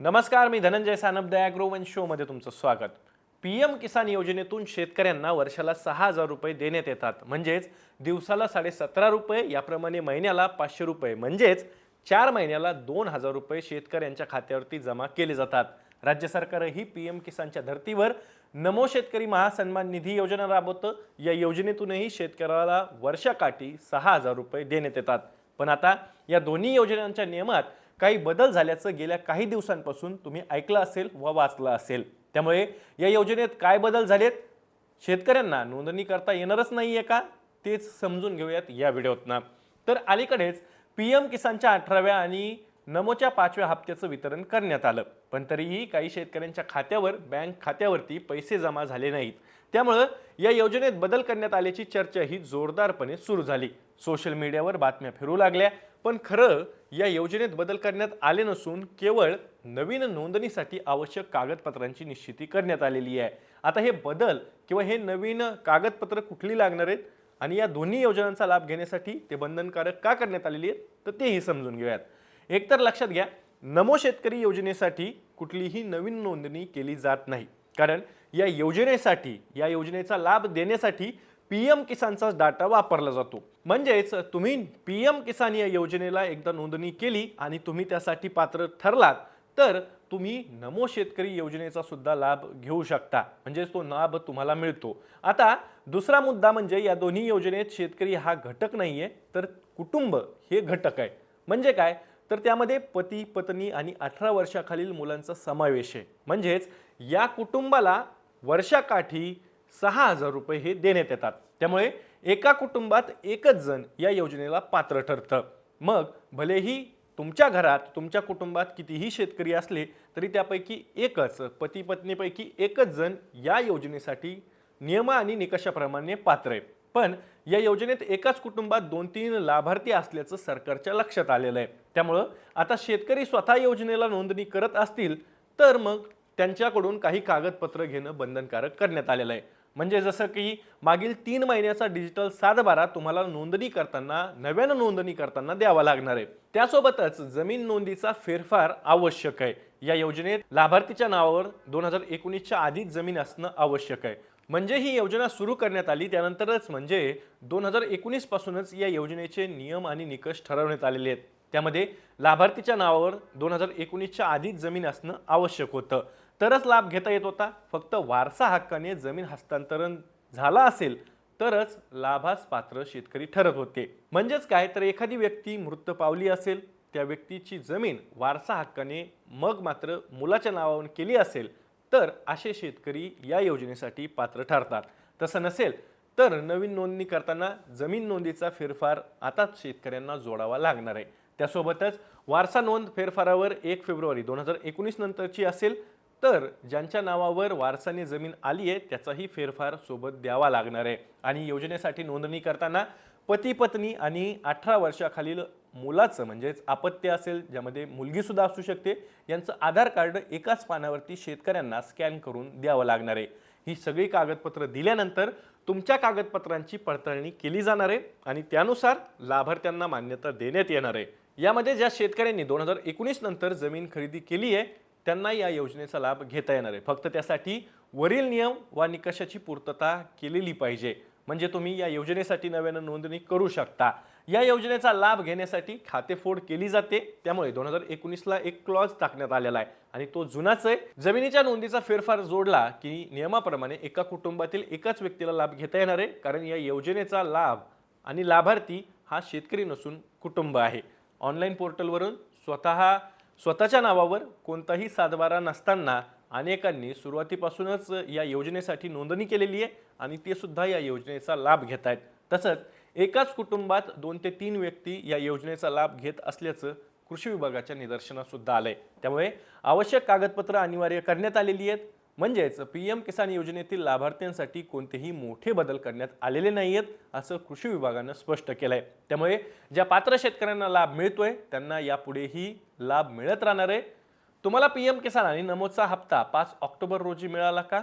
नमस्कार मी धनंजय सानप वन शोमध्ये तुमचं स्वागत. पी एम किसान योजनेतून शेतकऱ्यांना वर्षाला सहा हजार रुपये देण्यात येतात. म्हणजेच दिवसाला साडेसतरा रुपये याप्रमाणे महिन्याला पाचशे रुपये. म्हणजेच चार महिन्याला दोन हजार रुपये शेतकऱ्यांच्या खात्यावरती जमा केले जातात. राज्य सरकारही पी एम किसानच्या धर्तीवर नमो शेतकरी महासन्मान निधी योजना राबवतं. या योजनेतूनही शेतकऱ्याला वर्षाकाठी सहा हजार रुपये देण्यात येतात. पण आता या दोन्ही योजनांच्या नियमात काही बदल झाल्याचं गेल्या काही दिवसांपासून तुम्ही ऐकलं असेल व वाचलं असेल. त्यामुळे या योजनेत काय बदल झालेत? शेतकऱ्यांना नोंदणी करता येणारच नाही आहे का? तेच समजून घेऊयात या व्हिडिओतनं. तर अलीकडेच पी एम किसानच्या अठराव्या आणि नमोच्या पाचव्या हप्त्याचं वितरण करण्यात आलं. पण तरीही काही शेतकऱ्यांच्या खात्यावर बँक खात्यावरती पैसे जमा झाले नाहीत. त्यामुळं या योजनेत बदल करण्यात आल्याची चर्चा ही जोरदारपणे सुरू झाली. सोशल मीडियावर बातम्या फिरू लागल्या पण खरं या योजनेत बदल करण्यात आले नसून केवळ नवीन नोंदणीसाठी आवश्यक कागदपत्रांची निश्चिती करण्यात आलेली आहे. आता हे बदल किंवा हे नवीन कागदपत्र कुठली लागणार आहेत आणि या दोन्ही योजनांचा लाभ घेण्यासाठी ते बंधनकारक का करण्यात आलेली आहेत तर तेही समजून घेऊयात. एकतर लक्षात घ्या नमो शेतकरी योजनेसाठी कुठलीही नवीन नोंदणी केली जात नाही. कारण या योजनेसाठी या योजनेचा लाभ देण्यासाठी पी एम किसानचा डाटा वापरला जातो. म्हणजेच तुम्ही पी एम किसान या योजनेला एकदा नोंदणी केली आणि तुम्ही त्यासाठी पात्र ठरलात तर तुम्ही नमो शेतकरी योजनेचा सुद्धा लाभ घेऊ शकता. म्हणजेच तो लाभ तुम्हाला मिळतो. आता दुसरा मुद्दा म्हणजे या दोन्ही योजनेत शेतकरी हा घटक नाही आहे तर कुटुंब हे घटक आहे. म्हणजे काय? तर त्यामध्ये पती पत्नी आणि अठरा वर्षाखालील मुलांचा समावेश आहे. म्हणजेच या कुटुंबाला वर्षाकाठी सहा हजार रुपये हे देण्यात येतात. त्यामुळे एका कुटुंबात एकच जण या योजनेला पात्र ठरतं. मग भलेही तुमच्या घरात तुमच्या कुटुंबात कितीही शेतकरी असले तरी त्यापैकी एकच पती पत्नीपैकी एकच जण या योजनेसाठी नियम आणि निकषाप्रमाणे पात्र आहे. पण या योजनेत एकाच कुटुंबात दोन तीन लाभार्थी असल्याचं सरकारच्या लक्षात आलेलं आहे. त्यामुळं आता शेतकरी स्वतः योजनेला नोंदणी करत असतील तर मग त्यांच्याकडून काही कागदपत्र घेणं बंधनकारक करण्यात आलेलं आहे. म्हणजे जसं की मागील तीन महिन्याचा डिजिटल सातबारा तुम्हाला नोंदणी करताना नव्यानं नोंदणी करताना द्यावा लागणार आहे. त्यासोबतच जमीन नोंदीचा फेरफार आवश्यक आहे. या योजनेत लाभार्थीच्या नावावर दोन हजार एकोणीसच्या आधीच जमीन असणं आवश्यक आहे. म्हणजे ही योजना सुरू करण्यात आली त्यानंतरच म्हणजे दोन हजार एकोणीस पासूनच या योजनेचे नियम आणि निकष ठरवण्यात आलेले आहेत. त्यामध्ये लाभार्थीच्या नावावर दोन हजार एकोणीसच्या आधीच जमीन असणं आवश्यक होतं. तरच लाभ घेता येत होता. फक्त वारसा हक्काने जमीन हस्तांतरण झाला असेल तरच लाभास पात्र शेतकरी ठरत होते. म्हणजेच काय? तर एखादी व्यक्ती मृत पावली असेल त्या व्यक्तीची जमीन वारसा हक्काने मग मात्र मुलाच्या नावावरून केली असेल तर असे शेतकरी या योजनेसाठी पात्र ठरतात. तसं नसेल तर नवीन नोंदणी करताना जमीन नोंदीचा फेरफार आताच शेतकऱ्यांना जोडावा लागणार आहे. त्यासोबतच वारसा नोंद फेरफारावर एक फेब्रुवारी दोन हजार एकोणीस नंतरची असेल तर ज्यांच्या नावावर वारसाने जमीन आली आहे त्याचाही फेरफार सोबत द्यावा लागणार आहे. आणि योजनेसाठी नोंदणी करताना पती पत्नी आणि अठरा वर्षाखालील मुलाचं म्हणजेच अपत्य असेल ज्यामध्ये मुलगीसुद्धा असू शकते यांचं आधार कार्ड एकाच पानावरती शेतकऱ्यांना स्कॅन करून द्यावं लागणार आहे. ही सगळी कागदपत्रं दिल्यानंतर तुमच्या कागदपत्रांची पडताळणी केली जाणार आहे आणि त्यानुसार लाभार्थ्यांना मान्यता देण्यात येणार आहे. यामध्ये ज्या शेतकऱ्यांनी दोन हजार एकोणीस नंतर जमीन खरेदी केली आहे त्यांना या योजनेचा लाभ घेता येणार आहे. फक्त त्यासाठी वरील नियम वा निकषाची पूर्तता केलेली पाहिजे. म्हणजे तुम्ही या योजनेसाठी नव्यानं नोंदणी करू शकता. या योजनेचा लाभ घेण्यासाठी खातेफोड केली जाते. त्यामुळे दोन हजार एकोणीसला एक क्लॉज टाकण्यात आलेला आहे. आणि तो जुनाच आहे. जमिनीच्या नोंदीचा फेरफार जोडला की नियमाप्रमाणे एका कुटुंबातील एकाच व्यक्तीला लाभ घेता येणार आहे. कारण या योजनेचा लाभ आणि लाभार्थी हा शेतकरी नसून कुटुंब आहे. ऑनलाईन पोर्टलवरून स्वतः स्वतःच्या नावावर कोणताही सातबारा नसताना अनेकांनी सुरुवातीपासूनच या योजनेसाठी नोंदणी केलेली आहे आणि ते सुद्धा या योजनेचा लाभ घेत आहेत. तसंच एकाच कुटुंबात दोन ते तीन व्यक्ती या योजनेचा लाभ घेत असल्याचं कृषी विभागाच्या निदर्शनात सुद्धा आलंय. त्यामुळे आवश्यक कागदपत्र अनिवार्य करण्यात आलेली आहेत. म्हणजेच पी एम किसान योजनेतील लाभार्थ्यांसाठी कोणतेही मोठे बदल करण्यात आलेले नाही आहेत असं कृषी विभागानं स्पष्ट केलं आहे त्यामुळे ज्या पात्र शेतकऱ्यांना लाभ मिळतोय त्यांना यापुढेही लाभ मिळत राहणार आहे. तुम्हाला पी एम किसान आणि नमोचा हप्ता पाच ऑक्टोबर रोजी मिळाला का?